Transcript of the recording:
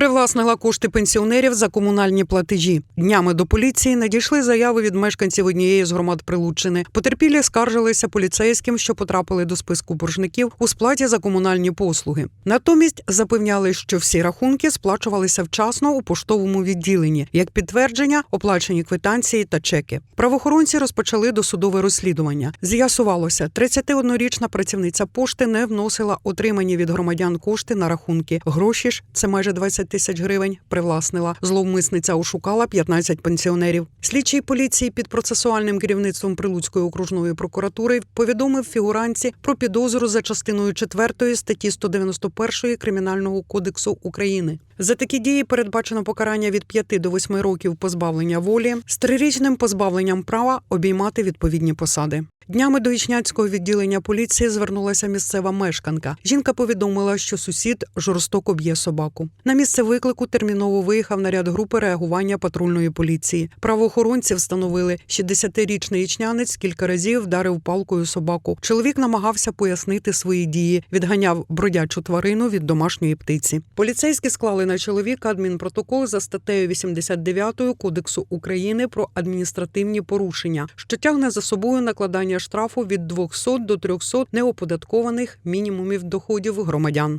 Привласнила кошти пенсіонерів за комунальні платежі. Днями до поліції надійшли заяви від мешканців однієї з громад Прилуччини. Потерпілі скаржилися поліцейським, що потрапили до списку боржників у сплаті за комунальні послуги. Натомість запевняли, що всі рахунки сплачувалися вчасно у поштовому відділенні, як підтвердження, оплачені квитанції та чеки. Правоохоронці розпочали досудове розслідування. З'ясувалося, 31-річна працівниця пошти не вносила отримані від громадян кошти на рахунки. Гроші ж це майже 20 тисяч гривень. Привласнила. Зловмисниця ошукала 15 пенсіонерів. Слідчий поліції під процесуальним керівництвом Прилуцької окружної прокуратури повідомив фігуранці про підозру за частиною 4 статті 191 Кримінального кодексу України. За такі дії передбачено покарання від 5 до 8 років позбавлення волі з трирічним позбавленням права обіймати відповідні посади. Днями до Ічняцького відділення поліції звернулася місцева мешканка. Жінка повідомила, що сусід жорстоко б'є собаку. На місце виклику терміново виїхав наряд групи реагування патрульної поліції. Правоохоронці встановили, 60-річний ічнянець кілька разів вдарив палкою собаку. Чоловік намагався пояснити свої дії, відганяв бродячу тварину від домашньої птиці. Поліцейські склали на чоловіка адмінпротокол за статтею 89 Кодексу України про адміністративні порушення, що тягне за собою накладання штрафу від 200 до 300 неоподаткованих мінімумів доходів громадян.